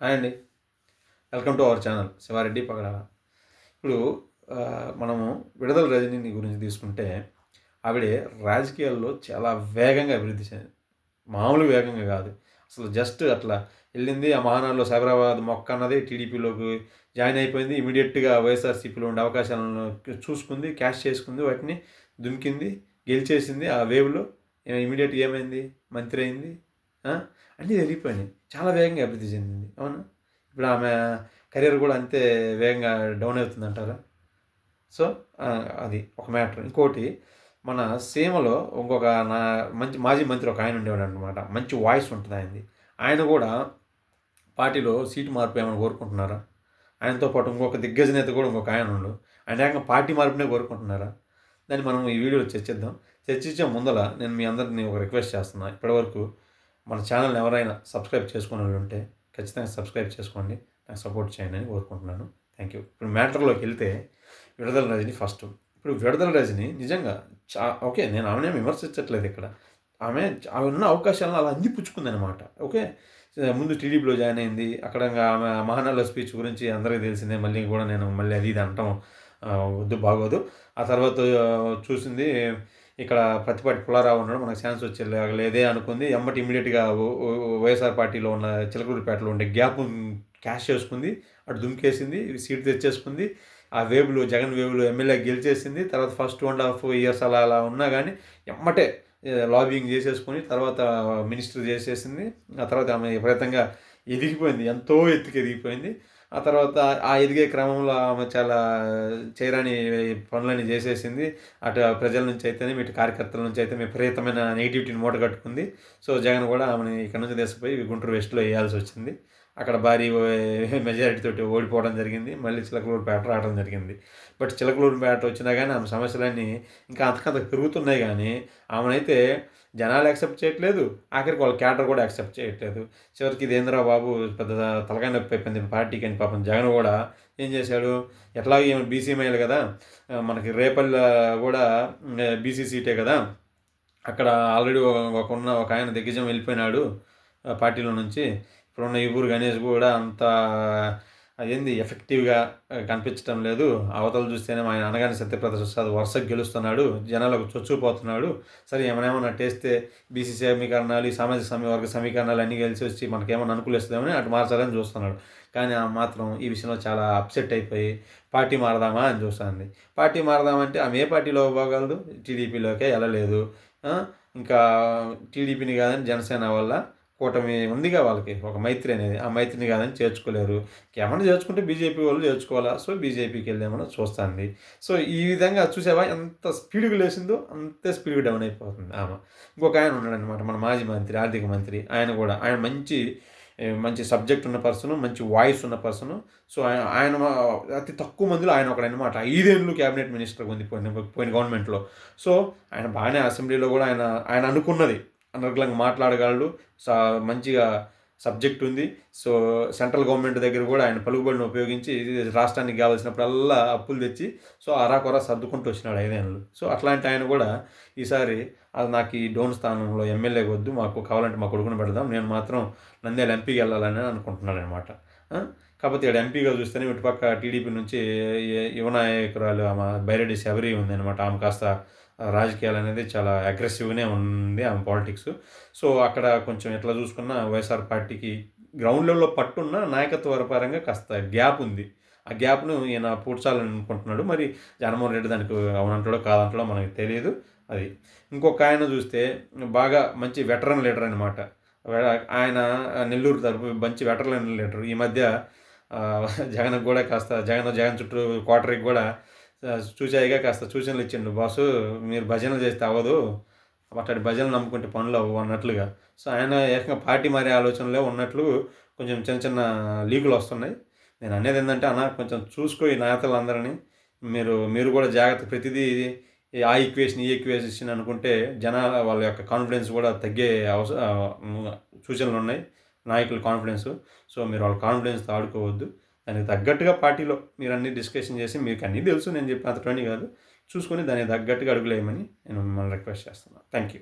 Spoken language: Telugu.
హాయ్ అండి. Welcome to our channel Shiva Reddy Pagadala ఇప్పుడు మనము విడుదల రజనీని గురించి తీసుకుంటే ఆవిడే రాజకీయాల్లో చాలా వేగంగా అభివృద్ధి చెంది మామూలు వేగంగా కాదు. అసలు జస్ట్ అట్లా వెళ్ళింది ఆ మహానాడులో సైబరాబాద్ మొక్క అన్నది టీడీపీలోకి జాయిన్ అయిపోయింది ఇమీడియట్గా వైఎస్ఆర్సీపీలో ఉండే అవకాశాలను చూసుకుంది క్యాష్ చేసుకుంది వాటిని దుమికింది గెలిచేసింది ఆ వేవ్లో ఇమీడియట్గా ఏమైంది? మంత్రి అయింది? అన్నీ జరిగిపోయినాయి చాలా వేగంగా అభివృద్ధి చెందింది. అవునా? ఇప్పుడు ఆమె కెరీర్ కూడా అంతే వేగంగా డౌన్ అవుతుంది అంటారా? సో అది ఒక మ్యాటర్. ఇంకోటి మన సీమలో ఇంకొక నా మంచి మాజీ మంత్రి ఒక ఆయన ఉండేవాడు అనమాట మంచి వాయిస్ ఉంటుంది ఆయనది. ఆయన కూడా పార్టీలో సీటు మార్పు ఏమైనా కోరుకుంటున్నారా? ఆయనతో పాటు ఇంకొక దిగ్గజ నేత కూడా ఇంకొక ఆయన ఉండు. ఆయన ఏకంగా పార్టీ మార్పునే కోరుకుంటున్నారా? దాన్ని మనం ఈ వీడియోలో చర్చిద్దాం. చర్చించే ముందల నేను మీ అందరిని ఒక రిక్వెస్ట్ చేస్తున్నా. ఇప్పటివరకు మన ఛానల్ని ఎవరైనా సబ్స్క్రైబ్ చేసుకునే వాళ్ళు ఉంటే ఖచ్చితంగా సబ్స్క్రైబ్ చేసుకోండి. నాకు సపోర్ట్ చేయండి అని కోరుకుంటున్నాను. థ్యాంక్ యూ ఇప్పుడు మ్యాటర్లోకి వెళ్తే విడుదల రజని ఫస్ట్ ఇప్పుడు విడుదల రజని నిజంగా చా ఓకే నేను ఆమెనే విమర్శించట్లేదు ఇక్కడ. ఆమె ఆమె ఉన్న అవకాశాలను అలా అందిపుచ్చుకుంది అనమాట ఓకే ముందు టీడీపీలో జాయిన్ అయింది. అక్కడ ఆమె మహానాడులో స్పీచ్ గురించి అందరికీ తెలిసిందే. మళ్ళీ కూడా నేను మళ్ళీ అది ఇది అంటాం. వద్దు బాగోదు. ఆ తర్వాత చూసింది ఇక్కడ ప్రతిపాటి పుల్లారావు ఉన్నాడు మనకు ఛాన్స్ వచ్చే అనుకుంది. ఎమ్మటి ఇమీడియట్గా వైఎస్ఆర్ పార్టీలో ఉన్న చిలకూరుపేటలో ఉండే గ్యాప్ క్యాష్ చేసుకుంది అటు దుమికేసింది సీట్ తెచ్చేసుకుంది. ఆ వేవ్లో జగన్ వేవ్లో ఎమ్మెల్యే గెలిచేసింది. తర్వాత ఫస్ట్ వన్ హాఫ్ ఇయర్స్ అలా అలా ఉన్నా కానీ ఎమ్మటే లాబింగ్ చేసేసుకుని తర్వాత మినిస్టర్ చేసేసింది. ఆ తర్వాత ఆమె ప్రయత్నంగా ఎదిగిపోయింది ఎంతో ఎత్తుకు ఎదిగిపోయింది ఆ తర్వాత ఆ ఎదిగే క్రమంలో ఆమె చాలా చేయరాని పనులని చేసేసింది. అటు ప్రజల నుంచి అయితేనే ఇటు కార్యకర్తల నుంచి అయితే విపరీతమైన నెగిటివిటీని మూట కట్టుకుంది సో జగన్ కూడా ఆమెను ఇక్కడ నుంచి తీసుకుపోయి గుంటూరు వెస్ట్లో వేయాల్సి వచ్చింది. అక్కడ భారీ మెజారిటీ తోటి ఓడిపోవడం జరిగింది. మళ్ళీ చిలకలూరు పేట రావడం జరిగింది. బట్ చిలకలూరు పేట వచ్చినా కానీ ఆమె సమస్యలన్నీ ఇంకా అంతకంత పెరుగుతున్నాయి కానీ ఆమెనైతే జనాలు యాక్సెప్ట్ చేయట్లేదు. ఆఖరికి వాళ్ళ క్యాటర్ కూడా యాక్సెప్ట్ చేయట్లేదు. చివరికి ఇదేంద్రా బాబు పెద్ద తలకాయ నొప్పి అయిపోయింది. పార్టీకి అని పాపం జగన్ కూడా ఏం చేశాడు? ఎట్లాగో ఏమి బీసీ కదా. మనకి రేపల్ల కూడా బీసీ సీటే కదా. అక్కడ ఆల్రెడీ ఒక ఉన్న ఒక ఆయన దిగ్గజం వెళ్ళిపోయినాడు పార్టీలో నుంచి. ఇప్పుడున్న ఈపూరు గణేష్ కూడా అంత అయ్యింది ఎఫెక్టివ్గా కనిపించడం లేదు. అవతలు చూస్తేనే ఆయన అనగానే ప్రసాద్ వరుసకు గెలుస్తున్నాడు జనాలకు చొచ్చుకుపోతున్నాడు. సరే ఏమైనా టేస్తే బీసీ సమీకరణాలు ఈ సామాజిక సమీ వర్గ సమీకరణాలు అన్నీ కలిసి వచ్చి మనకేమైనా అనుకూలిస్తామని అటు మార్చాలని చూస్తున్నాడు. కానీ ఆ మాత్రం ఈ విషయంలో చాలా అప్సెట్ అయిపోయి పార్టీ మారదామా? అని చూస్తుంది పార్టీ మారదామంటే ఆమె ఏ పార్టీలో పోగలదు టీడీపీలోకే వెళ్ళలేదు. ఇంకా టీడీపీని కాదని జనసేన వల్ల కూటమి ఉందిగా వాళ్ళకి ఒక మైత్రి అనేది. ఆ మైత్రిని కాదని చేర్చుకోలేరు. ఏమన్నా చేర్చుకుంటే బీజేపీ వాళ్ళు చేర్చుకోవాలా? సో బీజేపీకి వెళ్ళామని చూస్తుంది. సో ఈ విధంగా చూసావా? ఎంత స్పీడ్గా లేచిందో అంతే స్పీడ్గా డౌన్ అయిపోతుంది ఆమె. ఇంకొక ఆయన ఉన్నాడనమాట మన మాజీ మంత్రి ఆర్థిక మంత్రి. ఆయన కూడా ఆయన మంచి మంచి సబ్జెక్ట్ ఉన్న పర్సన్ మంచి వాయిస్ ఉన్న పర్సన్. సో ఆయన ఆయన అతి తక్కువ మందిలో ఆయన ఒకడు అనమాట ఐదేళ్ళు క్యాబినెట్ మినిస్టర్ ఉంది పోయిన పోయిన గవర్నమెంట్లో. సో ఆయన బాగానే అసెంబ్లీలో కూడా ఆయన ఆయన అనుకున్నది. అనర్గలంగా మాట్లాడగలడు. సా మంచిగా సబ్జెక్ట్ ఉంది. సో సెంట్రల్ గవర్నమెంట్ దగ్గర కూడా ఆయన పలుకుబడిని ఉపయోగించి రాష్ట్రానికి కావాల్సినప్పుడల్లా అప్పులు తెచ్చి సో అరాకొరా సర్దుకుంటూ వచ్చినాడు ఐదేళ్ళు సో అట్లాంటి ఆయన కూడా ఈసారి అది నాకు ఈ డోన్ స్థానంలో ఎమ్మెల్యే వద్దు మాకు కావాలంటే మా కొడుకుని పెడదాం నేను మాత్రం నంద్యాల ఎంపీకి వెళ్ళాలని అనుకుంటున్నాడు అనమాట కాకపోతే ఇక్కడ ఎంపీగా చూస్తేనే ఇటుపక్క టీడీపీ నుంచి యువ యువనాయకురాలు ఆమె బైరెడ్డి శబరి ఉందన్నమాట. ఆమె కాస్త రాజకీయాలు అనేది చాలా అగ్రెసివ్గానే ఉంది ఆమె పాలిటిక్స్ సో అక్కడ కొంచెం ఎట్లా చూసుకున్నా వైఎస్ఆర్ పార్టీకి గ్రౌండ్ లెవెల్లో పట్టున్న నాయకత్వ పరంగా కాస్త గ్యాప్ ఉంది. ఆ గ్యాప్ను ఈయన పూడ్చాలని అనుకుంటున్నాడు మరి జగన్మోహన్ రెడ్డి దానికి అవునంటాడో కాదంటాడో మనకి తెలియదు. అది ఇంకొక ఆయన చూస్తే బాగా మంచి వెటరన్ లీడర్ అనమాట ఆయన నెల్లూరు తరపు మంచి వెటరన్ లీడర్ ఈ మధ్య జగన్ జగన్కి కూడా కాస్త జగన్ జగన్ చుట్టూ క్వార్టర్కి కూడా చూచాయిగా కాస్త సూచనలు ఇచ్చిండు. బాసు మీరు భజనలు చేస్తే అవ్వదు. అట్లాంటి భజనలు నమ్ముకుంటే పనులు అవ్వవు అన్నట్లుగా. సో ఆయన ఏకంగా పార్టీ మారే ఆలోచనలో ఉన్నట్లు కొంచెం చిన్న చిన్న లీకులు వస్తున్నాయి. నేను అనేది ఏంటంటే అన్న కొంచెం చూసుకో ఈ నేతలందరినీ. మీరు మీరు కూడా జాగ్రత్త ప్రతిదీ ఆ ఈక్వేషన్ ఈ ఈక్వేషన్ అనుకుంటే జనాల వాళ్ళ యొక్క కాన్ఫిడెన్స్ కూడా తగ్గే అవస సూచనలు ఉన్నాయి. నాయకుల కాన్ఫిడెన్స్ సో మీరు వాళ్ళ కాన్ఫిడెన్స్తో ఆడుకోవద్దు. దానికి తగ్గట్టుగా పార్టీలో మీరు అన్ని డిస్కషన్ చేసి మీకు అన్నీ తెలుసు. నేను చెప్పిన అంతటోని కాదు. చూసుకొని దానికి తగ్గట్టుగా అడుగులేయమని నేను మిమ్మల్ని రిక్వెస్ట్ చేస్తున్నాను. Thank you